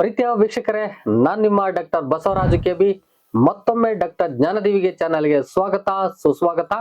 ಪ್ರೀತಿಯ ವೀಕ್ಷಕರೇ, ನಾನು ನಿಮ್ಮ ಡಾಕ್ಟರ್ ಬಸವರಾಜು ಕೆಬಿ. ಮತ್ತೊಮ್ಮೆ ಡಾಕ್ಟರ್ ಜ್ಞಾನದೇವಿಗೆ ಚಾನಲ್ಗೆ ಸ್ವಾಗತ, ಸುಸ್ವಾಗತ.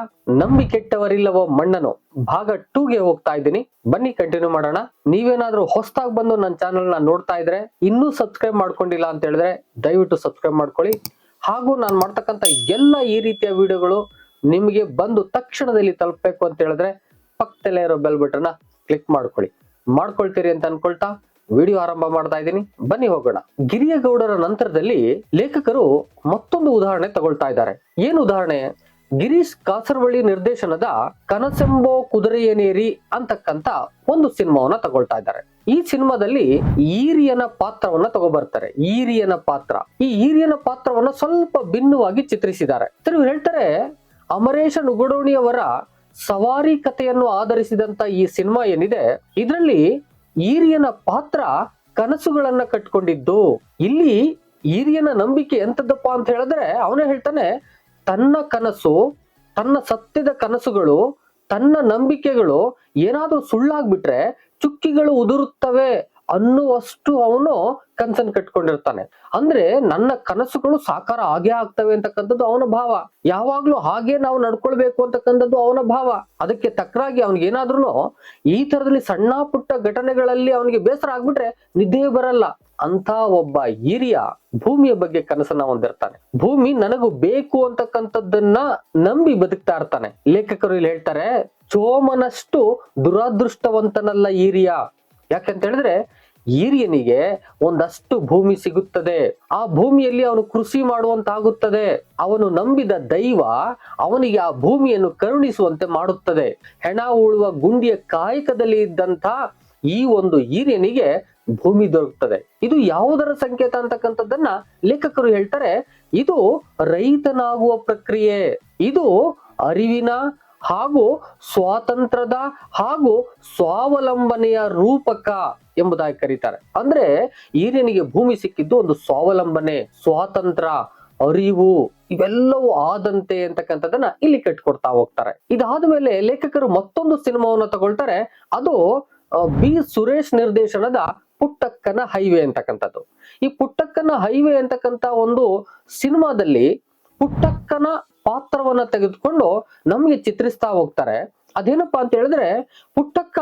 ನಂಬಿ ಕೆಟ್ಟವರಿಲ್ಲವೋ ಮಣ್ಣನು ಭಾಗ ಟೂಗೆ ಹೋಗ್ತಾ ಇದ್ದೀನಿ. ಬನ್ನಿ ಕಂಟಿನ್ಯೂ ಮಾಡೋಣ. ನೀವೇನಾದ್ರೂ ಹೊಸದಾಗಿ ಬಂದು ನನ್ನ ಚಾನಲ್ನ ನೋಡ್ತಾ ಇದ್ರೆ, ಇನ್ನೂ ಸಬ್ಸ್ಕ್ರೈಬ್ ಮಾಡ್ಕೊಂಡಿಲ್ಲ ಅಂತ ಹೇಳಿದ್ರೆ ದಯವಿಟ್ಟು ಸಬ್ಸ್ಕ್ರೈಬ್ ಮಾಡ್ಕೊಳ್ಳಿ. ಹಾಗೂ ನಾನು ಮಾಡ್ತಕ್ಕಂಥ ಎಲ್ಲ ಈ ರೀತಿಯ ವಿಡಿಯೋಗಳು ನಿಮಗೆ ಬಂದು ತಕ್ಷಣದಲ್ಲಿ ತಲುಪಬೇಕು ಅಂತ ಹೇಳಿದ್ರೆ ಪಕ್ಕದಲ್ಲೇ ಇರೋ ಬೆಲ್ ಬಟನ್ ಕ್ಲಿಕ್ ಮಾಡ್ಕೊಳ್ಳಿ. ಮಾಡ್ಕೊಳ್ತೀರಿ ಅಂತ ಅನ್ಕೊಳ್ತಾ ವಿಡಿಯೋ ಆರಂಭ ಮಾಡ್ತಾ ಇದ್ದೀನಿ. ಬನ್ನಿ ಹೋಗೋಣ. ಗಿರಿಯ ಗೌಡರ ನಂತರದಲ್ಲಿ ಲೇಖಕರು ಮತ್ತೊಂದು ಉದಾಹರಣೆ ತಗೊಳ್ತಾ ಇದ್ದಾರೆ. ಏನು ಉದಾಹರಣೆ? ಗಿರೀಶ್ ಕಾಸರವಳ್ಳಿ ನಿರ್ದೇಶನದ ಕನಸೆಂಬೋ ಕುದುರೆಯನೇರಿ ಅಂತಕ್ಕಂತ ಒಂದು ಸಿನಿಮಾವನ್ನ ತಗೊಳ್ತಾ ಇದ್ದಾರೆ. ಈ ಸಿನಿಮಾದಲ್ಲಿ ಈರಿಯನ ಪಾತ್ರವನ್ನ ತಗೊಬರ್ತಾರೆ. ಈರಿಯನ ಪಾತ್ರ. ಈ ಈರಿಯನ ಪಾತ್ರವನ್ನ ಸ್ವಲ್ಪ ಭಿನ್ನವಾಗಿ ಚಿತ್ರಿಸಿದ್ದಾರೆ. ತಿರುವು ಹೇಳ್ತಾರೆ, ಅಮರೇಶ ನುಗಡೋಣಿಯವರ ಸವಾರಿ ಕಥೆಯನ್ನು ಆಧರಿಸಿದಂತ ಈ ಸಿನಿಮಾ ಏನಿದೆ? ಇದರಲ್ಲಿ ಈರಿಯನ ಪಾತ್ರ ಕನಸುಗಳನ್ನ ಕಟ್ಕೊಂಡಿದ್ದು. ಇಲ್ಲಿ ಈರಿಯನ ನಂಬಿಕೆ ಎಂತದಪ್ಪ ಅಂತ ಹೇಳಿದ್ರೆ ಅವನೇ ಹೇಳ್ತಾನೆ, ತನ್ನ ಕನಸು, ತನ್ನ ಸತ್ಯದ ಕನಸುಗಳು, ತನ್ನ ನಂಬಿಕೆಗಳು ಏನಾದ್ರೂ ಸುಳ್ಳಾಗ್ಬಿಟ್ರೆ ಚುಕ್ಕಿಗಳು ಉದುರುತ್ತವೆ ಅನ್ನುವಷ್ಟು ಅವನು ಕನಸನ್ ಕಟ್ಕೊಂಡಿರ್ತಾನೆ. ಅಂದ್ರೆ ನನ್ನ ಕನಸುಗಳು ಸಾಕಾರ ಆಗೇ ಆಗ್ತವೆ ಅಂತಕ್ಕಂಥದ್ದು ಅವನ ಭಾವ. ಯಾವಾಗ್ಲೂ ಹಾಗೆ ನಾವು ನಡ್ಕೊಳ್ಬೇಕು ಅಂತಕ್ಕಂಥದ್ದು ಅವನ ಭಾವ. ಅದಕ್ಕೆ ತಕ್ಕರಾಗಿ ಅವನಿಗೆ ಏನಾದ್ರೂ ಈ ತರದಲ್ಲಿ ಸಣ್ಣ ಪುಟ್ಟ ಘಟನೆಗಳಲ್ಲಿ ಅವನಿಗೆ ಬೇಸರ ಆಗ್ಬಿಟ್ರೆ ನಿದ್ದೆ ಬರಲ್ಲ. ಅಂತ ಒಬ್ಬ ಹಿರಿಯ ಭೂಮಿಯ ಬಗ್ಗೆ ಕನಸನ್ನ ಹೊಂದಿರ್ತಾನೆ. ಭೂಮಿ ನನಗೂ ಬೇಕು ಅಂತಕ್ಕಂಥದ್ದನ್ನ ನಂಬಿ ಬದುಕ್ತಾ ಇರ್ತಾನೆ. ಲೇಖಕರು ಇಲ್ಲಿ ಹೇಳ್ತಾರೆ, ಚೋಮನಷ್ಟು ದುರಾದೃಷ್ಟವಂತನಲ್ಲ ಹಿರಿಯ. ಯಾಕೆಂತ ಹೇಳಿದ್ರೆ ಈರಿಯನಿಗೆ ಒಂದಷ್ಟು ಭೂಮಿ ಸಿಗುತ್ತದೆ. ಆ ಭೂಮಿಯಲ್ಲಿ ಅವನು ಕೃಷಿ ಮಾಡುವಂತಾಗುತ್ತದೆ. ಅವನು ನಂಬಿದ ದೈವ ಅವನಿಗೆ ಆ ಭೂಮಿಯನ್ನು ಕರುಣಿಸುವಂತೆ ಮಾಡುತ್ತದೆ. ಹೆಣ ಉಳುವ ಗುಂಡಿಯ ಕಾಯಕದಲ್ಲಿ ಇದ್ದಂತ ಈ ಒಂದು ಹಿರಿಯನಿಗೆ ಭೂಮಿ ದೊರಕುತ್ತದೆ. ಇದು ಯಾವುದರ ಸಂಕೇತ ಅಂತಕ್ಕಂಥದ್ದನ್ನ ಲೇಖಕರು ಹೇಳ್ತಾರೆ, ಇದು ರೈತನಾಗುವ ಪ್ರಕ್ರಿಯೆ. ಇದು ಅರಿವಿನ ಹಾಗೂ ಸ್ವಾತಂತ್ರ್ಯದ ಹಾಗೂ ಸ್ವಾವಲಂಬನೆಯ ರೂಪಕ. ಎಂಬುದಾಗಿ ಕರೀತಾರೆ. ಅಂದ್ರೆ ಈರಿಯನಿಗೆ ಭೂಮಿ ಸಿಕ್ಕಿದ್ದು ಒಂದು ಸ್ವಾವಲಂಬನೆ ಸ್ವಾತಂತ್ರ್ಯ ಅರಿವು ಇವೆಲ್ಲವೂ ಆದಂತೆ ಅಂತಕ್ಕಂಥದ್ದನ್ನ ಇಲ್ಲಿ ಕಟ್ಕೊಡ್ತಾ ಹೋಗ್ತಾರೆ. ಇದಾದ ಮೇಲೆ ಲೇಖಕರು ಮತ್ತೊಂದು ಸಿನಿಮಾವನ್ನ ತಗೊಳ್ತಾರೆ. ಅದು ಬಿ ಸುರೇಶ್ ನಿರ್ದೇಶನದ ಪುಟ್ಟಕ್ಕನ ಹೈವೇ ಅಂತಕ್ಕಂಥದ್ದು. ಈ ಪುಟ್ಟಕ್ಕನ ಹೈವೇ ಅಂತಕ್ಕಂಥ ಒಂದು ಸಿನಿಮಾದಲ್ಲಿ ಪುಟ್ಟಕ್ಕನ ಪಾತ್ರವನ್ನ ತೆಗೆದುಕೊಂಡು ನಮ್ಗೆ ಚಿತ್ರಿಸ್ತಾ ಹೋಗ್ತಾರೆ. ಅದೇನಪ್ಪಾ ಅಂತ ಹೇಳಿದ್ರೆ, ಪುಟ್ಟಕ್ಕ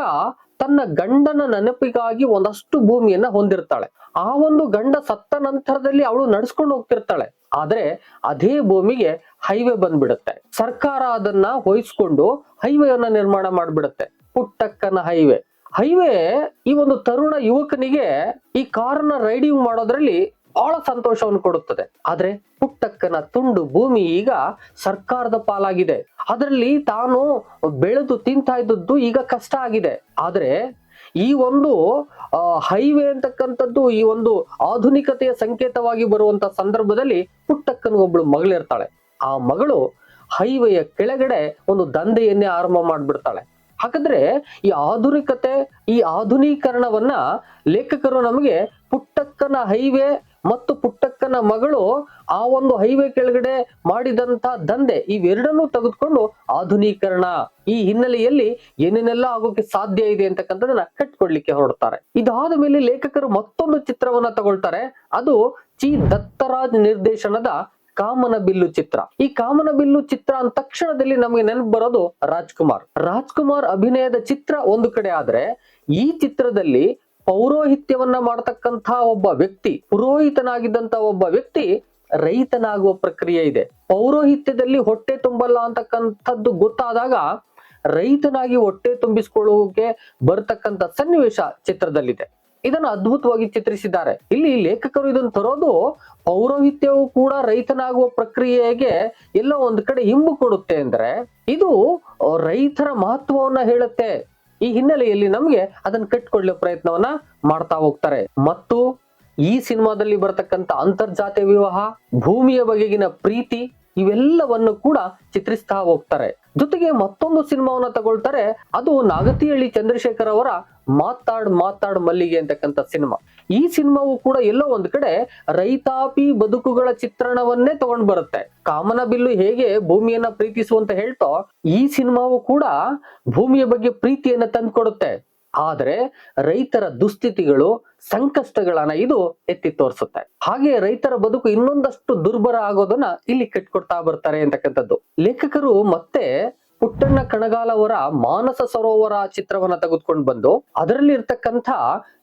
ತನ್ನ ಗಂಡನ ನೆನಪಿಗಾಗಿ ಒಂದಷ್ಟು ಭೂಮಿಯನ್ನ ಹೊಂದಿರ್ತಾಳೆ. ಆ ಒಂದು ಗಂಡ ಸತ್ತ ನಂತರದಲ್ಲಿ ಅವಳು ನಡ್ಸ್ಕೊಂಡು ಹೋಗ್ತಿರ್ತಾಳೆ. ಆದ್ರೆ ಅದೇ ಭೂಮಿಗೆ ಹೈವೇ ಬಂದ್ಬಿಡುತ್ತೆ. ಸರ್ಕಾರ ಅದನ್ನ ಹೊಯ್ಸ್ಕೊಂಡು ಹೈವೇಯನ್ನ ನಿರ್ಮಾಣ ಮಾಡ್ಬಿಡುತ್ತೆ. ಪುಟ್ಟಕ್ಕನ ಹೈವೇ ಹೈವೇ ಈ ಒಂದು ತರುಣ ಯುವಕನಿಗೆ ಈ ಕಾರನ್ನ ರೈಡಿಂಗ್ ಮಾಡೋದ್ರಲ್ಲಿ ಬಹಳ ಸಂತೋಷವನ್ನು ಕೊಡುತ್ತದೆ. ಆದ್ರೆ ಪುಟ್ಟಕ್ಕನ ತುಂಡು ಭೂಮಿ ಈಗ ಸರ್ಕಾರದ ಪಾಲಾಗಿದೆ. ಅದರಲ್ಲಿ ತಾನು ಬೆಳೆದು ತಿಂತ ಇದ್ದದ್ದು ಈಗ ಕಷ್ಟ ಆಗಿದೆ. ಆದ್ರೆ ಈ ಒಂದು ಹೈವೇ ಅಂತಕ್ಕಂಥದ್ದು ಈ ಒಂದು ಆಧುನಿಕತೆಯ ಸಂಕೇತವಾಗಿ ಬರುವಂತ ಸಂದರ್ಭದಲ್ಲಿ ಪುಟ್ಟಕ್ಕನ ಒಬ್ಬಳು ಮಗಳಿರ್ತಾಳೆ. ಆ ಮಗಳು ಹೈವೇಯ ಕೆಳಗಡೆ ಒಂದು ದಂಧೆಯನ್ನೇ ಆರಂಭ ಮಾಡ್ಬಿಡ್ತಾಳೆ. ಹಾಗಾದ್ರೆ ಈ ಆಧುನಿಕತೆ, ಈ ಆಧುನೀಕರಣವನ್ನ ಲೇಖಕರು ನಮಗೆ ಪುಟ್ಟಕ್ಕನ ಹೈವೇ ಮತ್ತು ಪುಟ್ಟಕ್ಕನ ಮಗಳು ಆ ಒಂದು ಹೈವೇ ಕೆಳಗಡೆ ಮಾಡಿದಂತ ದಂಧೆ. ಇವೆರಡನ್ನೂ ತೆಗೆದುಕೊಂಡು ಆಧುನೀಕರಣ. ಈ ಹಿನ್ನೆಲೆಯಲ್ಲಿ ಏನೇನೆಲ್ಲ ಆಗೋಕೆ ಸಾಧ್ಯ ಇದೆ ಅಂತಕ್ಕಂಥದನ್ನ ಕಟ್ಕೊಡ್ಲಿಕ್ಕೆ ಹೊರಡ್ತಾರೆ. ಇದಾದ ಮೇಲೆ ಲೇಖಕರು ಮತ್ತೊಂದು ಚಿತ್ರವನ್ನ ತಗೊಳ್ತಾರೆ. ಅದು ಚಿ ದತ್ತರಾಜ್ ನಿರ್ದೇಶನದ ಕಾಮನ ಬಿಲ್ಲು ಚಿತ್ರ. ಈ ಕಾಮನ ಬಿಲ್ಲು ಚಿತ್ರ ಅಂದ ತಕ್ಷಣದಲ್ಲಿ ನಮಗೆ ನೆನಪು ಬರೋದು ರಾಜ್ಕುಮಾರ್. ರಾಜ್ಕುಮಾರ್ ಅಭಿನಯದ ಚಿತ್ರ ಒಂದು ಕಡೆ ಆದ್ರೆ ಈ ಚಿತ್ರದಲ್ಲಿ ಪೌರೋಹಿತ್ಯವನ್ನ ಮಾಡತಕ್ಕಂತ ಒಬ್ಬ ವ್ಯಕ್ತಿ ಪುರೋಹಿತನಾಗಿದ್ದಂತ ಒಬ್ಬ ವ್ಯಕ್ತಿ ರೈತನಾಗುವ ಪ್ರಕ್ರಿಯೆ ಇದೆ. ಪೌರೋಹಿತ್ಯದಲ್ಲಿ ಹೊಟ್ಟೆ ತುಂಬಲ್ಲ ಅಂತಕ್ಕಂಥದ್ದು ಗೊತ್ತಾದಾಗ ರೈತನಾಗಿ ಹೊಟ್ಟೆ ತುಂಬಿಸ್ಕೊಳ್ಳೋಕೆ ಬರ್ತಕ್ಕಂಥ ಸನ್ನಿವೇಶ ಚಿತ್ರದಲ್ಲಿದೆ. ಇದನ್ನು ಅದ್ಭುತವಾಗಿ ಚಿತ್ರಿಸಿದ್ದಾರೆ. ಇಲ್ಲಿ ಲೇಖಕರು ಇದನ್ನು ತರೋದು ಪೌರೋಹಿತ್ಯವು ಕೂಡ ರೈತನಾಗುವ ಪ್ರಕ್ರಿಯೆಗೆ ಎಲ್ಲೋ ಒಂದು ಕಡೆ ಹಿಂಬು ಕೊಡುತ್ತೆ ಅಂದ್ರೆ ಇದು ರೈತರ ಮಹತ್ವವನ್ನ ಹೇಳುತ್ತೆ. ಈ ಹಿನ್ನೆಲೆಯಲ್ಲಿ ನಮ್ಗೆ ಅದನ್ನ ಕಟ್ಕೊಳ್ಳೋ ಪ್ರಯತ್ನವನ್ನ ಮಾಡ್ತಾ ಹೋಗ್ತಾರೆ. ಮತ್ತು ಈ ಸಿನಿಮಾದಲ್ಲಿ ಬರತಕ್ಕಂತ ಅಂತರ್ಜಾತಿಯ ವಿವಾಹ, ಭೂಮಿಯ ಬಗೆಗಿನ ಪ್ರೀತಿ ಇವೆಲ್ಲವನ್ನು ಕೂಡ ಚಿತ್ರಿಸ್ತಾ ಹೋಗ್ತಾರೆ. ಜೊತೆಗೆ ಮತ್ತೊಂದು ಸಿನಿಮಾವನ್ನ ತಗೊಳ್ತಾರೆ. ಅದು ನಾಗತಿಹಳ್ಳಿ ಚಂದ್ರಶೇಖರ್ ಅವರ ಮಾತಾಡ್ ಮಾತಾಡ್ ಮಲ್ಲಿಗೆ ಅಂತಕ್ಕಂಥ ಸಿನಿಮಾ. ಈ ಸಿನಿಮಾವು ಕೂಡ ಎಲ್ಲೋ ಒಂದ್ ಕಡೆ ರೈತಾಪಿ ಬದುಕುಗಳ ಚಿತ್ರಣವನ್ನೇ ತಗೊಂಡ್ ಬರುತ್ತೆ. ಕಾಮನ ಬಿಲ್ಲು ಹೇಗೆ ಭೂಮಿಯನ್ನ ಪ್ರೀತಿಸುವಂತ ಹೇಳ್ತೋ, ಈ ಸಿನಿಮಾವು ಕೂಡ ಭೂಮಿಯ ಬಗ್ಗೆ ಪ್ರೀತಿಯನ್ನ ತಂದ್ಕೊಡುತ್ತೆ. ಆದರೆ ರೈತರ ದುಸ್ಥಿತಿಗಳು, ಸಂಕಷ್ಟಗಳನ್ನ ಇದು ಎತ್ತಿ ತೋರಿಸುತ್ತೆ. ಹಾಗೆ ರೈತರ ಬದುಕು ಇನ್ನೊಂದಷ್ಟು ದುರ್ಬರ ಆಗೋದನ್ನ ಇಲ್ಲಿ ಕಟ್ಕೊಡ್ತಾ ಬರ್ತಾರೆ ಅಂತಕ್ಕಂಥದ್ದು. ಲೇಖಕರು ಮತ್ತೆ ಪುಟ್ಟಣ್ಣ ಕಣಗಾಲ್ ಅವರ ಮಾನಸ ಸರೋವರ ಚಿತ್ರವನ್ನ ತೆಗೆದುಕೊಂಡು ಬಂದು ಅದರಲ್ಲಿ ಇರ್ತಕ್ಕಂಥ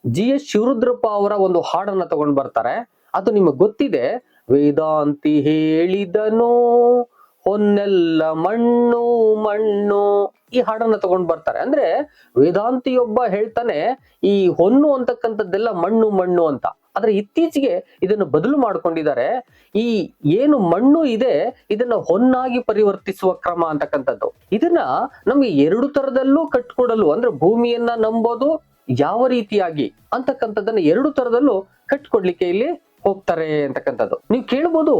ಜಿ ಎಸ್ ಶಿವರುದ್ರಪ್ಪ ಅವರ ಒಂದು ಹಾಡನ್ನ ತಗೊಂಡ್ ಬರ್ತಾರೆ. ಅದು ನಿಮಗೆ ಗೊತ್ತಿದೆ. ವೇದಾಂತಿ ಹೇಳಿದನು, ಹೊನ್ನೆಲ್ಲ ಮಣ್ಣು ಮಣ್ಣು ಈ ಹಾಡನ್ನ ತಗೊಂಡ್ ಬರ್ತಾರೆ. ಅಂದ್ರೆ ವೇದಾಂತಿಯೊಬ್ಬ ಹೇಳ್ತಾನೆ, ಈ ಹೊನ್ನು ಅಂತಕ್ಕಂಥದ್ದೆಲ್ಲ ಮಣ್ಣು ಮಣ್ಣು ಅಂತ. ಆದ್ರೆ ಇತ್ತೀಚೆಗೆ ಇದನ್ನು ಬದಲು ಮಾಡ್ಕೊಂಡಿದ್ದಾರೆ. ಈ ಏನು ಮಣ್ಣು ಇದೆ, ಇದನ್ನ ಹೊನ್ನಾಗಿ ಪರಿವರ್ತಿಸುವ ಕ್ರಮ ಅಂತಕ್ಕಂಥದ್ದು. ಇದನ್ನ ನಮ್ಗೆ ಎರಡು ತರದಲ್ಲೂ ಕಟ್ಕೊಡಲು, ಅಂದ್ರೆ ಭೂಮಿಯನ್ನ ನಂಬೋದು ಯಾವ ರೀತಿಯಾಗಿ ಅಂತಕ್ಕಂಥದ್ದನ್ನ ಎರಡು ತರದಲ್ಲೂ ಕಟ್ಕೊಡ್ಲಿಕ್ಕೆ ಇಲ್ಲಿ ಹೋಗ್ತಾರೆ ಅಂತಕ್ಕಂಥದ್ದು. ನೀವು ಕೇಳ್ಬೋದು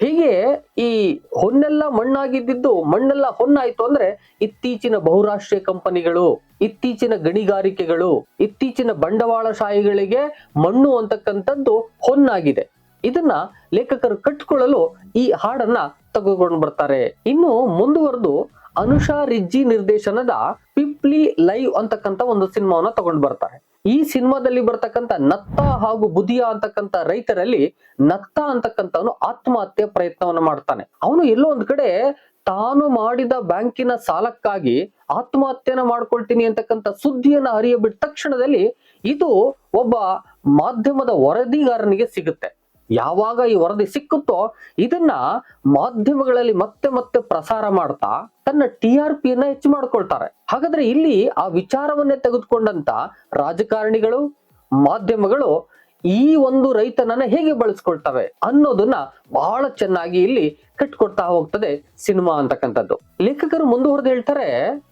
ಹೀಗೆ ಈ ಹೊನ್ನೆಲ್ಲ ಮಣ್ಣಾಗಿದ್ದಿದ್ದು ಮಣ್ಣೆಲ್ಲ ಹೊನ್ನಾಯ್ತು ಅಂದ್ರೆ ಇತ್ತೀಚಿನ ಬಹುರಾಷ್ಟ್ರೀಯ ಕಂಪನಿಗಳು, ಇತ್ತೀಚಿನ ಗಣಿಗಾರಿಕೆಗಳು, ಇತ್ತೀಚಿನ ಬಂಡವಾಳಶಾಹಿಗಳಿಗೆ ಮಣ್ಣು ಅಂತಕ್ಕಂಥದ್ದು ಹೊನ್ನಾಗಿದೆ. ಇದನ್ನ ಲೇಖಕರು ಕಟ್ಕೊಳ್ಳಲು ಈ ಹಾಡನ್ನ ತಗೊಂಡು ಬರ್ತಾರೆ. ಇನ್ನು ಮುಂದುವರೆದು ಅನುಷಾ ರಿಜ್ಜಿ ನಿರ್ದೇಶನದ ಪಿಪ್ಲಿ ಲೈವ್ ಅಂತಕ್ಕಂಥ ಒಂದು ಸಿನಿಮಾವನ್ನ ತಗೊಂಡು ಬರ್ತಾರೆ. ಈ ಸಿನಿಮಾದಲ್ಲಿ ಬರ್ತಕ್ಕಂಥ ನತ್ತ ಹಾಗೂ ಬುದಿಯ ಅಂತಕ್ಕಂಥ ರೈತರಲ್ಲಿ ನತ್ತ ಅಂತಕ್ಕಂಥವನು ಆತ್ಮಹತ್ಯೆ ಪ್ರಯತ್ನವನ್ನ ಮಾಡ್ತಾನೆ. ಅವನು ಎಲ್ಲೋ ಒಂದ್ ಕಡೆ ತಾನು ಮಾಡಿದ ಬ್ಯಾಂಕಿನ ಸಾಲಕ್ಕಾಗಿ ಆತ್ಮಹತ್ಯೆನ ಮಾಡ್ಕೊಳ್ತೀನಿ ಅಂತಕ್ಕಂಥ ಸುದ್ದಿಯನ್ನ ಹರಿಯಬಿಟ್ಟ ತಕ್ಷಣದಲ್ಲಿ ಇದು ಒಬ್ಬ ಮಾಧ್ಯಮದ ವರದಿಗಾರನಿಗೆ ಸಿಗುತ್ತೆ. ಯಾವಾಗ ಈ ವರದಿ ಸಿಕ್ಕುತ್ತೋ ಇದನ್ನ ಮಾಧ್ಯಮಗಳಲ್ಲಿ ಮತ್ತೆ ಮತ್ತೆ ಪ್ರಸಾರ ಮಾಡ್ತಾ ತನ್ನ ಟಿ ಆರ್ ಪಿಯನ್ನ ಹೆಚ್ಚು ಮಾಡ್ಕೊಳ್ತಾರೆ. ಹಾಗಾದ್ರೆ ಇಲ್ಲಿ ಆ ವಿಚಾರವನ್ನೇ ತೆಗೆದುಕೊಂಡಂತ ರಾಜಕಾರಣಿಗಳು, ಮಾಧ್ಯಮಗಳು ಈ ಒಂದು ರೈತನನ್ನ ಹೇಗೆ ಬಳಸ್ಕೊಳ್ತವೆ ಅನ್ನೋದನ್ನ ಬಹಳ ಚೆನ್ನಾಗಿ ಇಲ್ಲಿ ಕಟ್ಕೊಡ್ತಾ ಹೋಗ್ತದೆ ಸಿನಿಮಾ ಅಂತಕ್ಕಂಥದ್ದು. ಲೇಖಕರು ಮುಂದುವರೆದು ಹೇಳ್ತಾರೆ,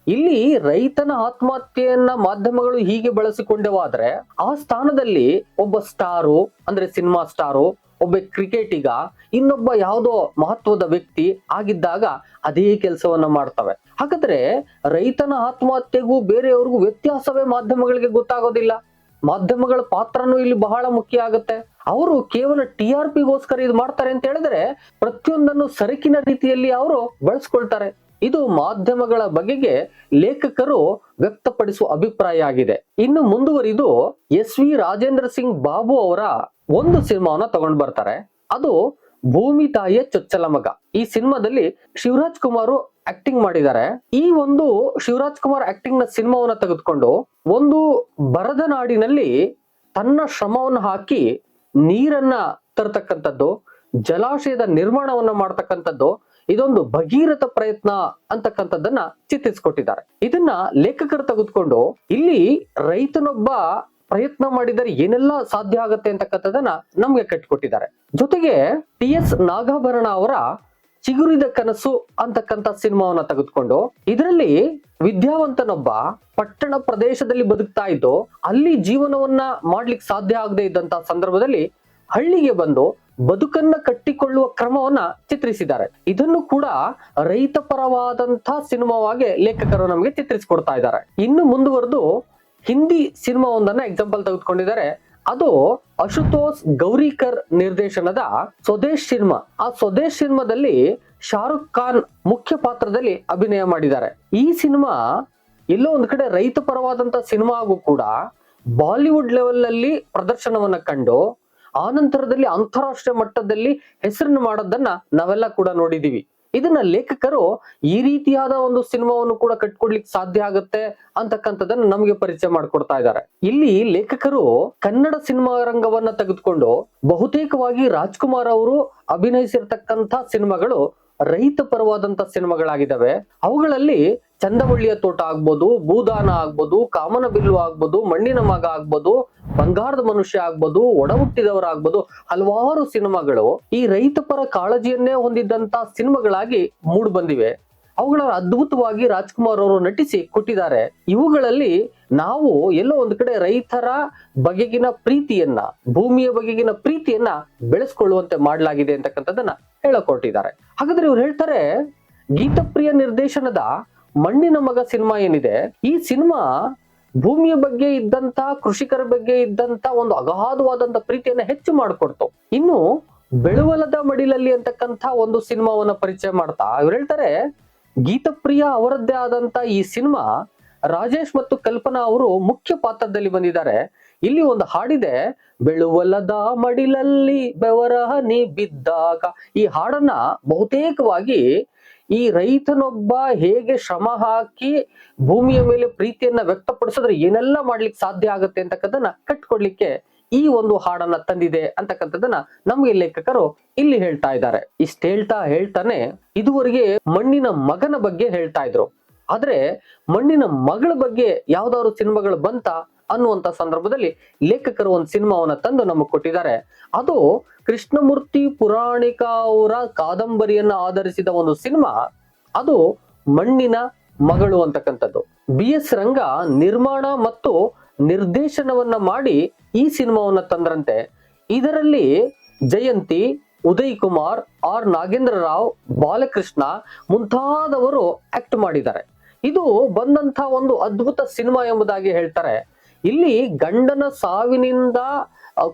ಇಲ್ಲಿ ರೈತನ ಆತ್ಮಹತ್ಯೆಯನ್ನ ಮಾಧ್ಯಮಗಳು ಹೀಗೆ ಬಳಸಿಕೊಂಡವಾದ್ರೆ ಆ ಸ್ಥಾನದಲ್ಲಿ ಒಬ್ಬ ಸ್ಟಾರು, ಅಂದ್ರೆ ಸಿನಿಮಾ ಸ್ಟಾರು ಒಬ್ಬ ಕ್ರಿಕೆಟಿಗ ಇನ್ನೊಬ್ಬ ಯಾವುದೋ ಮಹತ್ವದ ವ್ಯಕ್ತಿ ಆಗಿದ್ದಾಗ ಅದೇ ಕೆಲಸವನ್ನ ಮಾಡ್ತವೆ. ಹಾಗಾದ್ರೆ ರೈತನ ಆತ್ಮಹತ್ಯೆಗೂ ಬೇರೆಯವ್ರಿಗೂ ವ್ಯತ್ಯಾಸವೇ ಮಾಧ್ಯಮಗಳಿಗೆ ಗೊತ್ತಾಗೋದಿಲ್ಲ. ಮಾಧ್ಯಮಗಳ ಪಾತ್ರನೂ ಇಲ್ಲಿ ಬಹಳ ಮುಖ್ಯ ಆಗುತ್ತೆ. ಅವರು ಕೇವಲ ಟಿ ಆರ್ ಪಿಗೋಸ್ಕರ ಇದು ಮಾಡ್ತಾರೆ ಅಂತ ಹೇಳಿದ್ರೆ ಪ್ರತಿಯೊಂದನ್ನು ಸರಕಿನ ರೀತಿಯಲ್ಲಿ ಅವರು ಬಳಸ್ಕೊಳ್ತಾರೆ. ಇದು ಮಾಧ್ಯಮಗಳ ಬಗೆಗೆ ಲೇಖಕರು ವ್ಯಕ್ತಪಡಿಸುವ ಅಭಿಪ್ರಾಯ ಆಗಿದೆ. ಇನ್ನು ಮುಂದುವರಿದು ಎಸ್ ವಿ ರಾಜೇಂದ್ರ ಸಿಂಗ್ ಬಾಬು ಅವರ ಒಂದು ಸಿನಿಮಾವನ್ನ ತಗೊಂಡ್ ಬರ್ತಾರೆ. ಅದು ಭೂಮಿ ತಾಯಿಯ ಚೊಚ್ಚಲ ಮಗ. ಈ ಸಿನಿಮಾದಲ್ಲಿ ಶಿವರಾಜ್ ಕುಮಾರ್ ಆಕ್ಟಿಂಗ್ ಮಾಡಿದ್ದಾರೆ. ಈ ಒಂದು ಶಿವರಾಜ್ ಕುಮಾರ್ ಆಕ್ಟಿಂಗ್ನ ಸಿನಿಮಾವನ್ನ ತೆಗೆದುಕೊಂಡು ಒಂದು ಬರದ ನಾಡಿನಲ್ಲಿ ತನ್ನ ಶ್ರಮವನ್ನು ಹಾಕಿ ನೀರನ್ನ ತರ್ತಕ್ಕಂಥದ್ದು, ಜಲಾಶಯದ ನಿರ್ಮಾಣವನ್ನ ಮಾಡ್ತಕ್ಕಂಥದ್ದು, ಇದೊಂದು ಭಗೀರಥ ಪ್ರಯತ್ನ ಅಂತಕ್ಕಂಥದ್ದನ್ನ ಚಿತ್ರಿಸಿಕೊಟ್ಟಿದ್ದಾರೆ. ಇದನ್ನ ಲೇಖಕರು ತೆಗೆದುಕೊಂಡು ಇಲ್ಲಿ ರೈತನೊಬ್ಬ ಪ್ರಯತ್ನ ಮಾಡಿದರೆ ಏನೆಲ್ಲ ಸಾಧ್ಯ ಆಗತ್ತೆ ಅಂತಕ್ಕಂಥದ್ದನ್ನ ನಮ್ಗೆ ಕಟ್ಟಿಕೊಟ್ಟಿದ್ದಾರೆ. ಜೊತೆಗೆ ಟಿ ಎಸ್ ನಾಗಾಭರಣ ಅವರ ಚಿಗುರಿದ ಕನಸು ಅಂತಕ್ಕಂಥ ಸಿನಿಮಾವನ್ನ ತೆಗೆದುಕೊಂಡು ಇದರಲ್ಲಿ ವಿದ್ಯಾವಂತನೊಬ್ಬ ಪಟ್ಟಣ ಪ್ರದೇಶದಲ್ಲಿ ಬದುಕ್ತಾ ಇದ್ದು ಅಲ್ಲಿ ಜೀವನವನ್ನ ಮಾಡ್ಲಿಕ್ಕೆ ಸಾಧ್ಯ ಆಗದೆ ಇದ್ದಂತ ಸಂದರ್ಭದಲ್ಲಿ ಹಳ್ಳಿಗೆ ಬಂದು ಬದುಕನ್ನ ಕಟ್ಟಿಕೊಳ್ಳುವ ಕ್ರಮವನ್ನ ಚಿತ್ರಿಸಿದ್ದಾರೆ. ಇದನ್ನು ಕೂಡ ರೈತ ಪರವಾದಂತ ಸಿನಿಮಾವಾಗಿ ಲೇಖಕರು ನಮಗೆ ಚಿತ್ರಿಸಿಕೊಡ್ತಾ ಇದ್ದಾರೆ. ಇನ್ನು ಮುಂದುವರೆದು ಹಿಂದಿ ಸಿನಿಮಾ ಒಂದನ್ನ ಎಕ್ಸಾಂಪಲ್ ತೆಗೆದುಕೊಂಡಿದ್ದಾರೆ. ಅದು ಅಶುತೋಷ್ ಗೌರಿಕರ್ ನಿರ್ದೇಶನದ ಸ್ವದೇಶ್ ಸಿನಿಮಾ. ಆ ಸ್ವದೇಶ್ ಸಿನಿಮಾದಲ್ಲಿ ಶಾರುಖ್ ಖಾನ್ ಮುಖ್ಯ ಪಾತ್ರದಲ್ಲಿ ಅಭಿನಯ ಮಾಡಿದ್ದಾರೆ. ಈ ಸಿನಿಮಾ ಎಲ್ಲೋ ಒಂದ್ ಕಡೆ ರೈತ ಪರವಾದಂತ ಸಿನಿಮಾ ಆಗೂ ಕೂಡ ಬಾಲಿವುಡ್ ಲೆವೆಲ್ನಲ್ಲಿ ಪ್ರದರ್ಶನವನ್ನ ಕಂಡು ಆನಂತರದಲ್ಲಿ ಅಂತಾರಾಷ್ಟ್ರೀಯ ಮಟ್ಟದಲ್ಲಿ ಹೆಸರನ್ನು ಮಾಡೋದನ್ನ ನಾವೆಲ್ಲ ಕೂಡ ನೋಡಿದೀವಿ. ಇದನ್ನ ಲೇಖಕರು ಈ ರೀತಿಯಾದ ಒಂದು ಸಿನಿಮಾವನ್ನು ಕೂಡ ಕಟ್ಕೊಡ್ಲಿಕ್ಕೆ ಸಾಧ್ಯ ಆಗುತ್ತೆ ಅಂತಕ್ಕಂಥದ್ದನ್ನ ನಮಗೆ ಪರಿಚಯ ಮಾಡ್ಕೊಡ್ತಾ ಇದ್ದಾರೆ. ಇಲ್ಲಿ ಲೇಖಕರು ಕನ್ನಡ ಸಿನಿಮಾ ರಂಗವನ್ನ ತೆಗೆದುಕೊಂಡು ಬಹುತೇಕವಾಗಿ ರಾಜ್ಕುಮಾರ್ ಅವರು ಅಭಿನಯಿಸಿರ್ತಕ್ಕಂಥ ಸಿನಿಮಾಗಳು ರೈತ ಪರವಾದಂತ ಸಿನಿಮಾಗಳಾಗಿದ್ದಾವೆ. ಅವುಗಳಲ್ಲಿ ಚಂದವಳ್ಳಿಯ ತೋಟ ಆಗ್ಬೋದು, ಭೂದಾನ ಆಗ್ಬೋದು, ಕಾಮನ ಬಿಲ್ಲು ಆಗ್ಬೋದು, ಮಣ್ಣಿನ ಮಗ ಆಗ್ಬೋದು, ಬಂಗಾರದ ಮನುಷ್ಯ ಆಗ್ಬೋದು ಒಡ ಹುಟ್ಟಿದವರಾಗ್ಬೋದು ಹಲವಾರು ಸಿನಿಮಾಗಳು ಈ ರೈತ ಪರ ಕಾಳಜಿಯನ್ನೇ ಹೊಂದಿದ್ದಂತ ಸಿನಿಮಾಗಳಾಗಿ ಮೂಡ್ ಬಂದಿವೆ. ಅವುಗಳ ಅದ್ಭುತವಾಗಿ ರಾಜ್ಕುಮಾರ್ ಅವರು ನಟಿಸಿ ಕೊಟ್ಟಿದ್ದಾರೆ. ಇವುಗಳಲ್ಲಿ ನಾವು ಎಲ್ಲೋ ಒಂದು ಕಡೆ ರೈತರ ಬಗೆಗಿನ ಪ್ರೀತಿಯನ್ನ, ಭೂಮಿಯ ಬಗೆಗಿನ ಪ್ರೀತಿಯನ್ನ ಬೆಳೆಸ್ಕೊಳ್ಳುವಂತೆ ಮಾಡಲಾಗಿದೆ ಅಂತಕ್ಕಂಥದ್ದನ್ನ ಹೇಳಕೊಟ್ಟಿದ್ದಾರೆ. ಹಾಗಾದ್ರೆ ಇವ್ರು ಹೇಳ್ತಾರೆ, ಗೀತಪ್ರಿಯ ನಿರ್ದೇಶನದ ಮಣ್ಣಿನ ಮಗ ಸಿನಿಮಾ ಏನಿದೆ, ಈ ಸಿನಿಮಾ ಭೂಮಿಯ ಬಗ್ಗೆ ಇದ್ದಂತ, ಕೃಷಿಕರ ಬಗ್ಗೆ ಇದ್ದಂತ ಒಂದು ಅಗಾಧವಾದಂತ ಪ್ರೀತಿಯನ್ನ ಹೆಚ್ಚು ಮಾಡಿಕೊಡ್ತು. ಇನ್ನು ಬೆಳುವಲದ ಮಡಿಲಲ್ಲಿ ಅಂತಕ್ಕಂಥ ಒಂದು ಸಿನಿಮಾವನ್ನ ಪರಿಚಯ ಮಾಡ್ತಾ, ಇವ್ರು ಹೇಳ್ತಾರೆ, ಗೀತಪ್ರಿಯ ಅವರದ್ದೇ ಆದಂತ ಈ ಸಿನಿಮಾ ರಾಜೇಶ್ ಮತ್ತು ಕಲ್ಪನಾ ಅವರು ಮುಖ್ಯ ಪಾತ್ರದಲ್ಲಿ ಬಂದಿದ್ದಾರೆ. ಇಲ್ಲಿ ಒಂದು ಹಾಡಿದೆ, ಬೆಳುವಲದ ಮಡಿಲಲ್ಲಿ ಬೆವರಹನಿ ಬಿದ್ದಾಗ ಈ ಹಾಡನ್ನ ಬಹುತೇಕವಾಗಿ ಈ ರೈತನೊಬ್ಬ ಹೇಗೆ ಶ್ರಮ ಹಾಕಿ ಭೂಮಿಯ ಮೇಲೆ ಪ್ರೀತಿಯನ್ನ ವ್ಯಕ್ತಪಡಿಸಿದ್ರೆ ಏನೆಲ್ಲ ಮಾಡ್ಲಿಕ್ಕೆ ಸಾಧ್ಯ ಆಗುತ್ತೆ ಅಂತಕ್ಕಂಥದ್ದನ್ನ ಕಟ್ಕೊಡ್ಲಿಕ್ಕೆ ಈ ಒಂದು ಹಾಡನ್ನ ತಂದಿದೆ ಅಂತಕ್ಕಂಥದ್ದನ್ನ ನಮ್ಗೆ ಲೇಖಕರು ಇಲ್ಲಿ ಹೇಳ್ತಾ ಇದ್ದಾರೆ. ಇಷ್ಟ ಹೇಳ್ತಾ ಹೇಳ್ತಾನೆ ಇದುವರೆಗೆ ಮಣ್ಣಿನ ಮಗನ ಬಗ್ಗೆ ಹೇಳ್ತಾ ಇದ್ರು. ಆದ್ರೆ ಮಣ್ಣಿನ ಮಗಳ ಬಗ್ಗೆ ಯಾವ್ದಾದ್ರು ಸಿನಿಮಾಗಳು ಬಂತ? ಅನ್ನುವಂತ ಸಂದರ್ಭದಲ್ಲಿ ಲೇಖಕರು ಒಂದು ಸಿನಿಮಾವನ್ನ ತಂದು ನಮಗೆ ಕೊಟ್ಟಿದ್ದಾರೆ. ಅದು ಕೃಷ್ಣಮೂರ್ತಿ ಪುರಾಣಿಕ ಅವರ ಕಾದಂಬರಿಯನ್ನ ಆಧರಿಸಿದ ಒಂದು ಸಿನಿಮಾ. ಅದು ಮಣ್ಣಿನ ಮಗಳು ಅಂತಕ್ಕಂಥದ್ದು. ಬಿ ಎಸ್ ರಂಗ ನಿರ್ಮಾಣ ಮತ್ತು ನಿರ್ದೇಶನವನ್ನ ಮಾಡಿ ಈ ಸಿನಿಮಾವನ್ನ ತಂದ್ರಂತೆ. ಇದರಲ್ಲಿ ಜಯಂತಿ ಉದಯ್ ಕುಮಾರ್ ಆರ್ ನಾಗೇಂದ್ರ ರಾವ್ ಬಾಲಕೃಷ್ಣ ಮುಂತಾದವರು ಆಕ್ಟ್ ಮಾಡಿದ್ದಾರೆ. ಇದು ಬಂದಂತ ಒಂದು ಅದ್ಭುತ ಸಿನಿಮಾ ಎಂಬುದಾಗಿ ಹೇಳ್ತಾರೆ. ಇಲ್ಲಿ ಗಂಡನ ಸಾವಿನಿಂದ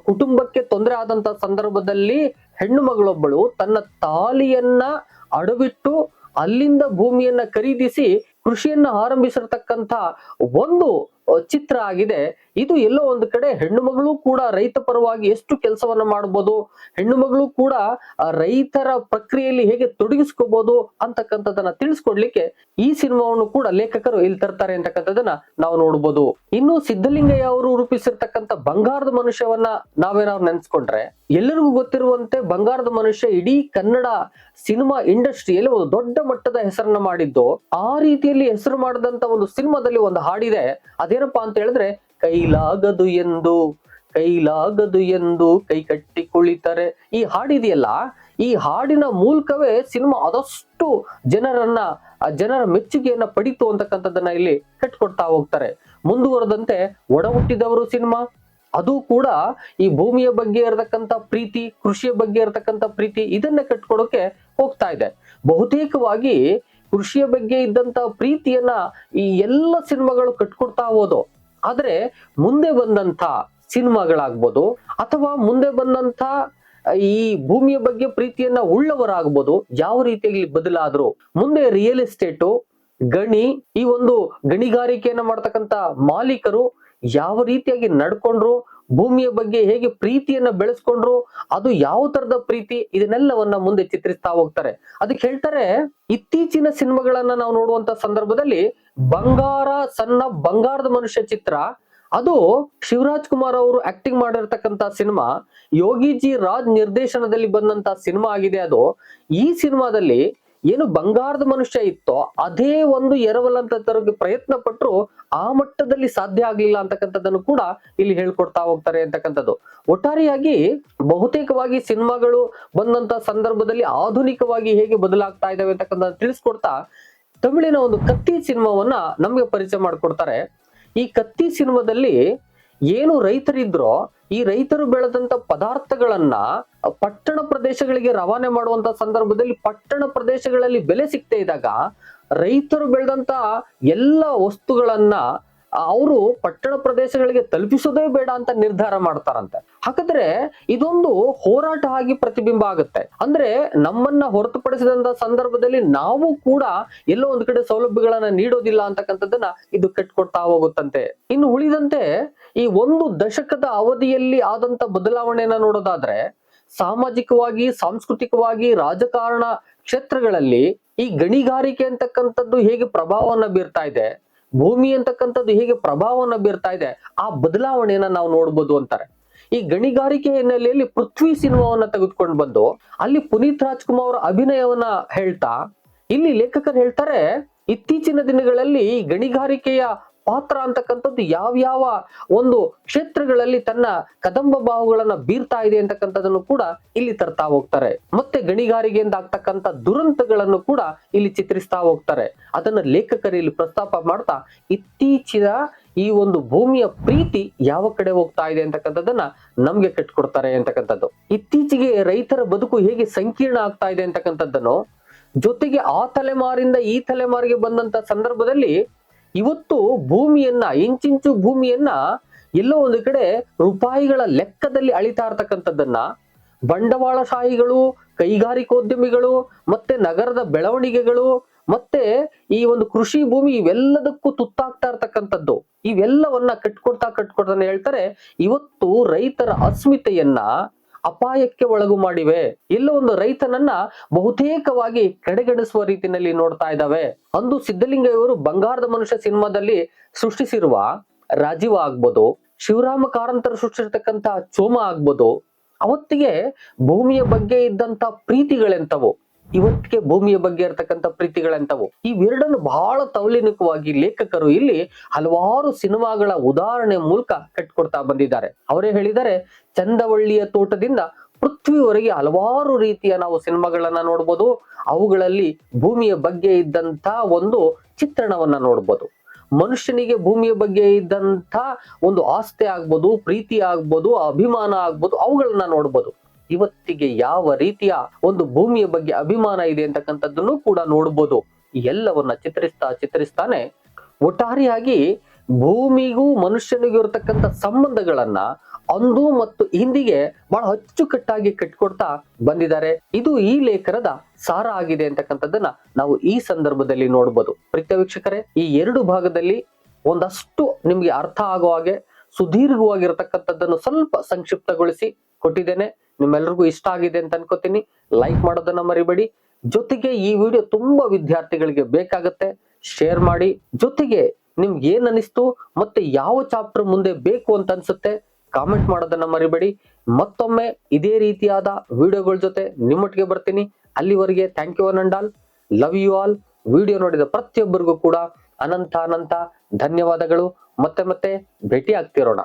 ಕುಟುಂಬಕ್ಕೆ ತೊಂದರೆ ಆದಂತ ಸಂದರ್ಭದಲ್ಲಿ ಹೆಣ್ಣು ಮಗಳೊಬ್ಬಳು ತನ್ನ ತಾಲಿಯನ್ನ ಅಡವಿಟ್ಟು ಅಲ್ಲಿಂದ ಭೂಮಿಯನ್ನ ಖರೀದಿಸಿ ಕೃಷಿಯನ್ನ ಆರಂಭಿಸಿರ್ತಕ್ಕಂಥ ಒಂದು ಚಿತ್ರ ಆಗಿದೆ. ಇದು ಎಲ್ಲೋ ಒಂದು ಕಡೆ ಹೆಣ್ಣು ಮಗಳು ಕೂಡ ರೈತ ಪರವಾಗಿ ಎಷ್ಟು ಕೆಲಸವನ್ನ ಮಾಡಬಹುದು ಹೆಣ್ಣು ಮಗಳು ಕೂಡ ರೈತರ ಪ್ರಕ್ರಿಯೆಯಲ್ಲಿ ಹೇಗೆ ತೊಡಗಿಸ್ಕೋಬಹುದು ಅಂತಕ್ಕಂಥದ್ದನ್ನ ತಿಳಿಸ್ಕೊಡ್ಲಿಕ್ಕೆ ಈ ಸಿನಿಮಾವನ್ನು ಕೂಡ ಲೇಖಕರು ಇಲ್ಲಿ ತರ್ತಾರೆ ಅಂತಕ್ಕಂಥದ್ದನ್ನ ನಾವು ನೋಡ್ಬೋದು. ಇನ್ನು ಸಿದ್ದಲಿಂಗಯ್ಯ ಅವರು ರೂಪಿಸಿರ್ತಕ್ಕಂಥ ಬಂಗಾರದ ಮನುಷ್ಯವನ್ನ ನಾವೇನಾದ್ರು ನೆನ್ಸ್ಕೊಂಡ್ರೆ, ಎಲ್ಲರಿಗೂ ಗೊತ್ತಿರುವಂತೆ ಬಂಗಾರದ ಮನುಷ್ಯ ಇಡೀ ಕನ್ನಡ ಸಿನಿಮಾ ಇಂಡಸ್ಟ್ರಿಯಲ್ಲಿ ಒಂದು ದೊಡ್ಡ ಮಟ್ಟದ ಹೆಸರನ್ನ ಮಾಡಿದ್ದು, ಆ ರೀತಿಯಲ್ಲಿ ಹೆಸರು ಮಾಡಿದಂತ ಒಂದು ಸಿನಿಮಾದಲ್ಲಿ ಒಂದು ಹಾಡಿದೆ ಅದೇನಪ್ಪಾ ಅಂತ ಹೇಳಿದ್ರೆ, ಕೈಲಾಗದು ಎಂದು ಕೈಲಾಗದು ಎಂದು ಕೈ ಕಟ್ಟಿ ಕುಳಿತರೆ. ಈ ಹಾಡಿದೆಯಲ್ಲ, ಈ ಹಾಡಿನ ಮೂಲಕವೇ ಸಿನಿಮಾ ಆದಷ್ಟು ಜನರನ್ನ, ಆ ಜನರ ಮೆಚ್ಚುಗೆಯನ್ನ ಪಡಿತು ಅಂತಕ್ಕಂಥದ್ದನ್ನ ಇಲ್ಲಿ ಕಟ್ಕೊಡ್ತಾ ಹೋಗ್ತಾರೆ. ಮುಂದುವರೆದಂತೆ ಒಡ ಹುಟ್ಟಿದವರು ಸಿನಿಮಾ. ಅದು ಕೂಡ ಈ ಭೂಮಿಯ ಬಗ್ಗೆ ಇರತಕ್ಕಂತ ಪ್ರೀತಿ, ಕೃಷಿಯ ಬಗ್ಗೆ ಇರತಕ್ಕಂತ ಪ್ರೀತಿ ಇದನ್ನ ಕಟ್ಕೊಡೋಕೆ ಹೋಗ್ತಾ ಇದೆ. ಬಹುತೇಕವಾಗಿ ಕೃಷಿಯ ಬಗ್ಗೆ ಇದ್ದಂತ ಪ್ರೀತಿಯನ್ನ ಈ ಎಲ್ಲ ಸಿನಿಮಾಗಳು ಕಟ್ಕೊಡ್ತಾ ಹೋದು. ಆದ್ರೆ ಮುಂದೆ ಬಂದಂತ ಸಿನಿಮಾಗಳಾಗ್ಬೋದು ಅಥವಾ ಮುಂದೆ ಬಂದಂತ ಈ ಭೂಮಿಯ ಬಗ್ಗೆ ಪ್ರೀತಿಯನ್ನ ಉಳ್ಳವರಾಗ್ಬೋದು, ಯಾವ ರೀತಿಯಾಗಿ ಬದಲಾದ್ರು. ಮುಂದೆ ರಿಯಲ್ ಎಸ್ಟೇಟು ಗಣಿ, ಈ ಒಂದು ಗಣಿಗಾರಿಕೆಯನ್ನ ಮಾಡ್ತಕ್ಕಂತ ಮಾಲೀಕರು ಯಾವ ರೀತಿಯಾಗಿ ನಡ್ಕೊಂಡ್ರು ಭೂಮಿಯ ಬಗ್ಗೆ ಹೇಗೆ ಪ್ರೀತಿಯನ್ನ ಬೆಳೆಸ್ಕೊಂಡ್ರು, ಅದು ಯಾವ ತರದ ಪ್ರೀತಿ, ಇದನ್ನೆಲ್ಲವನ್ನ ಮುಂದೆ ಚಿತ್ರಿಸ್ತಾ ಹೋಗ್ತಾರೆ. ಅದಕ್ಕೆ ಹೇಳ್ತಾರೆ, ಇತ್ತೀಚಿನ ಸಿನಿಮಾಗಳನ್ನ ನಾವು ನೋಡುವಂತ ಸಂದರ್ಭದಲ್ಲಿ ಬಂಗಾರ, ಸಣ್ಣ ಬಂಗಾರದ ಮನುಷ್ಯ ಚಿತ್ರ, ಅದು ಶಿವರಾಜ್ ಕುಮಾರ್ ಅವರು ಆಕ್ಟಿಂಗ್ ಮಾಡಿರ್ತಕ್ಕಂತ ಸಿನಿಮಾ, ಯೋಗಿಜಿ ರಾಜ್ ನಿರ್ದೇಶನದಲ್ಲಿ ಬಂದಂತ ಸಿನಿಮಾ ಆಗಿದೆ ಅದು. ಈ ಸಿನಿಮಾದಲ್ಲಿ ಏನು ಬಂಗಾರದ ಮನುಷ್ಯ ಇತ್ತೋ ಅದೇ ಒಂದು ಎರವಲಂತ ತರೋಕೆ ಪ್ರಯತ್ನ ಪಟ್ಟರು ಆ ಮಟ್ಟದಲ್ಲಿ ಸಾಧ್ಯ ಆಗ್ಲಿಲ್ಲ ಅಂತಕ್ಕಂಥದ್ದನ್ನು ಕೂಡ ಇಲ್ಲಿ ಹೇಳ್ಕೊಡ್ತಾ ಹೋಗ್ತಾರೆ ಅಂತಕ್ಕಂಥದ್ದು. ಒಟ್ಟಾರೆಯಾಗಿ ಬಹುತೇಕವಾಗಿ ಸಿನಿಮಾಗಳು ಬಂದಂತ ಸಂದರ್ಭದಲ್ಲಿ ಆಧುನಿಕವಾಗಿ ಹೇಗೆ ಬದಲಾಗ್ತಾ ಇದಾವೆ ಅಂತಕ್ಕಂಥ ತಿಳಿಸ್ಕೊಡ್ತಾ ತಮಿಳಿನ ಒಂದು ಕತ್ತಿ ಸಿನಿಮಾವನ್ನ ನಮ್ಗೆ ಪರಿಚಯ ಮಾಡ್ಕೊಡ್ತಾರೆ. ಈ ಕತ್ತಿ ಸಿನಿಮಾದಲ್ಲಿ ಏನು ರೈತರಿದ್ರೋ ಈ ರೈತರು ಬೆಳೆದಂತ ಪದಾರ್ಥಗಳನ್ನ ಪಟ್ಟಣ ಪ್ರದೇಶಗಳಿಗೆ ರವಾನೆ ಮಾಡುವಂತ ಸಂದರ್ಭದಲ್ಲಿ ಪಟ್ಟಣ ಪ್ರದೇಶಗಳಲ್ಲಿ ಬೆಲೆ ಸಿಗ್ತಾ ಇದ್ದಾಗ ರೈತರು ಬೆಳೆದಂತ ಎಲ್ಲ ವಸ್ತುಗಳನ್ನ ಅವರು ಪಟ್ಟಣ ಪ್ರದೇಶಗಳಿಗೆ ತಲುಪಿಸೋದೇ ಬೇಡ ಅಂತ ನಿರ್ಧಾರ ಮಾಡ್ತಾರಂತೆ. ಹಾಗಾದ್ರೆ ಇದೊಂದು ಹೋರಾಟ ಆಗಿ ಪ್ರತಿಬಿಂಬ ಆಗುತ್ತೆ. ಅಂದ್ರೆ ನಮ್ಮನ್ನ ಹೊರತುಪಡಿಸಿದಂತ ಸಂದರ್ಭದಲ್ಲಿ ನಾವು ಕೂಡ ಎಲ್ಲೋ ಒಂದ್ ಕಡೆ ಸೌಲಭ್ಯಗಳನ್ನ ನೀಡೋದಿಲ್ಲ ಅಂತಕ್ಕಂಥದ್ದನ್ನ ಇದು ಕಟ್ಕೊಡ್ತಾ ಹೋಗುತ್ತಂತೆ. ಇನ್ನು ಉಳಿದಂತೆ ಈ ಒಂದು ದಶಕದ ಅವಧಿಯಲ್ಲಿ ಆದಂತ ಬದಲಾವಣೆಯನ್ನ ನೋಡೋದಾದ್ರೆ ಸಾಮಾಜಿಕವಾಗಿ, ಸಾಂಸ್ಕೃತಿಕವಾಗಿ, ರಾಜಕಾರಣ ಕ್ಷೇತ್ರಗಳಲ್ಲಿ ಈ ಗಣಿಗಾರಿಕೆ ಅಂತಕ್ಕಂಥದ್ದು ಹೇಗೆ ಪ್ರಭಾವವನ್ನ ಬೀರ್ತಾ ಇದೆ. ಭೂಮಿ ಅಂತಕ್ಕಂಥದ್ದು ಹೇಗೆ ಪ್ರಭಾವವನ್ನು ಬೀರ್ತಾ ಇದೆ, ಆ ಬದಲಾವಣೆಯನ್ನ ನಾವು ನೋಡ್ಬೋದು ಅಂತಾರೆ. ಈ ಗಣಿಗಾರಿಕೆ ಹಿನ್ನೆಲೆಯಲ್ಲಿ ಪೃಥ್ವಿ ಸಿನಿಮಾವನ್ನ ತೆಗೆದುಕೊಂಡು ಬಂದು, ಅಲ್ಲಿ ಪುನೀತ್ ರಾಜ್ಕುಮಾರ್ ಅವರ ಅಭಿನಯವನ್ನ ಹೇಳ್ತಾ, ಇಲ್ಲಿ ಲೇಖಕರು ಹೇಳ್ತಾರೆ, ಇತ್ತೀಚಿನ ದಿನಗಳಲ್ಲಿ ಈ ಗಣಿಗಾರಿಕೆಯ ಪಾತ್ರ ಅಂತಕ್ಕಂಥದ್ದು ಯಾವ್ಯಾವ ಒಂದು ಕ್ಷೇತ್ರಗಳಲ್ಲಿ ತನ್ನ ಕದಂಬ ಬಾಹುಗಳನ್ನ ಬೀರ್ತಾ ಇದೆ ಅಂತಕ್ಕಂಥದ್ದನ್ನು ಕೂಡ ಇಲ್ಲಿ ತರ್ತಾ ಹೋಗ್ತಾರೆ. ಮತ್ತೆ ಗಣಿಗಾರಿಕೆಯಿಂದ ಆಗ್ತಕ್ಕಂಥ ದುರಂತಗಳನ್ನು ಕೂಡ ಇಲ್ಲಿ ಚಿತ್ರಿಸ್ತಾ ಹೋಗ್ತಾರೆ. ಅದನ್ನ ಲೇಖಕರು ಇಲ್ಲಿ ಪ್ರಸ್ತಾಪ ಮಾಡ್ತಾ ಇತ್ತೀಚಿನ ಈ ಒಂದು ಭೂಮಿಯ ಪ್ರೀತಿ ಯಾವ ಕಡೆ ಹೋಗ್ತಾ ಇದೆ ಅಂತಕ್ಕಂಥದ್ದನ್ನ ನಮ್ಗೆ ಕಟ್ಕೊಡ್ತಾರೆ ಅಂತಕ್ಕಂಥದ್ದು. ಇತ್ತೀಚೆಗೆ ರೈತರ ಬದುಕು ಹೇಗೆ ಸಂಕೀರ್ಣ ಆಗ್ತಾ ಇದೆ ಅಂತಕ್ಕಂಥದ್ದನ್ನು ಜೊತೆಗೆ ಆ ತಲೆಮಾರಿಂದ ಈ ತಲೆಮಾರಿಗೆ ಬಂದಂತ ಸಂದರ್ಭದಲ್ಲಿ ಇವತ್ತು ಭೂಮಿಯನ್ನ, ಇಂಚಿಂಚು ಭೂಮಿಯನ್ನ ಎಲ್ಲೋ ಒಂದು ಕಡೆ ರೂಪಾಯಿಗಳ ಲೆಕ್ಕದಲ್ಲಿ ಅಳಿತಾ ಇರ್ತಕ್ಕಂಥದ್ದನ್ನ ಬಂಡವಾಳಶಾಹಿಗಳು, ಕೈಗಾರಿಕೋದ್ಯಮಿಗಳು, ಮತ್ತೆ ನಗರದ ಬೆಳವಣಿಗೆಗಳು, ಮತ್ತೆ ಈ ಒಂದು ಕೃಷಿ ಭೂಮಿ ಇವೆಲ್ಲದಕ್ಕೂ ತುತ್ತಾಗ್ತಾ ಇರ್ತಕ್ಕಂಥದ್ದು. ಇವೆಲ್ಲವನ್ನ ಕಟ್ಕೊಡ್ತಾ ಕಟ್ಕೊಡ್ತಾನೆ ಹೇಳ್ತಾರೆ, ಇವತ್ತು ರೈತರ ಅಸ್ಮಿತೆಯನ್ನ ಅಪಾಯಕ್ಕೆ ಒಳಗು ಮಾಡಿವೆ. ಇಲ್ಲ ಒಂದು ರೈತನನ್ನ ಬಹುತೇಕವಾಗಿ ಕಡೆಗಣಿಸುವ ರೀತಿಯಲ್ಲಿ ನೋಡ್ತಾ ಇದ್ದಾವೆ. ಅಂದು ಸಿದ್ದಲಿಂಗಯ್ಯವರು ಬಂಗಾರದ ಮನುಷ್ಯ ಸಿನಿಮಾದಲ್ಲಿ ಸೃಷ್ಟಿಸಿರುವ ರಾಜೀವ ಆಗ್ಬೋದು, ಶಿವರಾಮ ಕಾರಂತರ ಸೃಷ್ಟಿಸಿರ್ತಕ್ಕಂತ ಚೋಮ ಆಗ್ಬೋದು, ಅವತ್ತಿಗೆ ಭೂಮಿಯ ಬಗ್ಗೆ ಇದ್ದಂತ ಪ್ರೀತಿಗಳೆಂತವು, ಇವತ್ತಿಗೆ ಭೂಮಿಯ ಬಗ್ಗೆ ಇರತಕ್ಕಂತ ಪ್ರೀತಿಗಳೆಂತವು. ಇವೆರಡನ್ನು ಬಹಳ ತೌಲಿನಿಕವಾಗಿ ಲೇಖಕರು ಇಲ್ಲಿ ಹಲವಾರು ಸಿನಿಮಾಗಳ ಉದಾಹರಣೆ ಮೂಲಕ ಕಟ್ಕೊಡ್ತಾ ಬಂದಿದ್ದಾರೆ. ಅವರೇ ಹೇಳಿದರೆ ಚಂದವಳ್ಳಿಯ ತೋಟದಿಂದ ಪೃಥ್ವಿವರೆಗೆ ಹಲವಾರು ರೀತಿಯ ನಾವು ಸಿನಿಮಾಗಳನ್ನ ನೋಡ್ಬೋದು. ಅವುಗಳಲ್ಲಿ ಭೂಮಿಯ ಬಗ್ಗೆ ಇದ್ದಂತ ಒಂದು ಚಿತ್ರಣವನ್ನ ನೋಡ್ಬೋದು. ಮನುಷ್ಯನಿಗೆ ಭೂಮಿಯ ಬಗ್ಗೆ ಇದ್ದಂತ ಒಂದು ಆಸ್ತಿ ಆಗ್ಬೋದು, ಪ್ರೀತಿ ಆಗ್ಬೋದು, ಅಭಿಮಾನ ಆಗ್ಬೋದು, ಅವುಗಳನ್ನ ನೋಡ್ಬೋದು. ಇವತ್ತಿಗೆ ಯಾವ ರೀತಿಯ ಒಂದು ಭೂಮಿಯ ಬಗ್ಗೆ ಅಭಿಮಾನ ಇದೆ ಅಂತಕ್ಕಂಥದ್ದನ್ನು ಕೂಡ ನೋಡ್ಬೋದು. ಎಲ್ಲವನ್ನ ಚಿತ್ರಿಸ್ತಾ ಚಿತ್ರಿಸ್ತಾನೆ ಒಟ್ಟಾರೆಯಾಗಿ ಭೂಮಿಗೂ ಮನುಷ್ಯನಿಗೂ ಇರತಕ್ಕಂಥ ಸಂಬಂಧಗಳನ್ನ ಅಂದು ಮತ್ತು ಹಿಂದಿಗೆ ಬಹಳ ಅಚ್ಚುಕಟ್ಟಾಗಿ ಕಟ್ಕೊಡ್ತಾ ಬಂದಿದ್ದಾರೆ. ಇದು ಈ ಲೇಖನದ ಸಾರ ಆಗಿದೆ ಅಂತಕ್ಕಂಥದ್ದನ್ನ ನಾವು ಈ ಸಂದರ್ಭದಲ್ಲಿ ನೋಡ್ಬೋದು. ಪ್ರೀತ್ಯ ವೀಕ್ಷಕರೇ, ಈ ಎರಡು ಭಾಗದಲ್ಲಿ ಒಂದಷ್ಟು ನಿಮ್ಗೆ ಅರ್ಥ ಆಗೋ ಹಾಗೆ ಸುದೀರ್ಘವಾಗಿರತಕ್ಕಂಥದ್ದನ್ನು ಸ್ವಲ್ಪ ಸಂಕ್ಷಿಪ್ತಗೊಳಿಸಿ ಕೊಟ್ಟಿದ್ದೇನೆ. ನಿಮ್ಮೆಲ್ಲರಿಗೂ ಇಷ್ಟ ಆಗಿದೆ ಅಂತ ಅನ್ಕೋತೀನಿ. ಲೈಕ್ ಮಾಡೋದನ್ನ ಮರಿಬೇಡಿ. ಜೊತೆಗೆ ಈ ವಿಡಿಯೋ ತುಂಬಾ ವಿದ್ಯಾರ್ಥಿಗಳಿಗೆ ಬೇಕಾಗತ್ತೆ. ಶೇರ್ ಮಾಡಿ. ಜೊತೆಗೆ ನಿಮ್ಗೆ ಏನ್ ಅನಿಸ್ತು ಮತ್ತೆ ಯಾವ ಚಾಪ್ಟರ್ ಮುಂದೆ ಬೇಕು ಅಂತ ಅನ್ಸುತ್ತೆ? ಕಾಮೆಂಟ್ ಮಾಡೋದನ್ನ ಮರಿಬೇಡಿ. ಮತ್ತೊಮ್ಮೆ ಇದೇ ರೀತಿಯಾದ ವಿಡಿಯೋಗಳ ಜೊತೆ ನಿಮ್ಮೊಟ್ಟಿಗೆ ಬರ್ತೀನಿ. ಅಲ್ಲಿವರೆಗೆ thank you and all love you all video ನೋಡಿದ ಪ್ರತಿಯೊಬ್ಬರಿಗೂ ಕೂಡ ಅನಂತ ಅನಂತ ಧನ್ಯವಾದಗಳು. ಮತ್ತೆ ಮತ್ತೆ ಭೇಟಿ ಆಗ್ತಿರೋಣ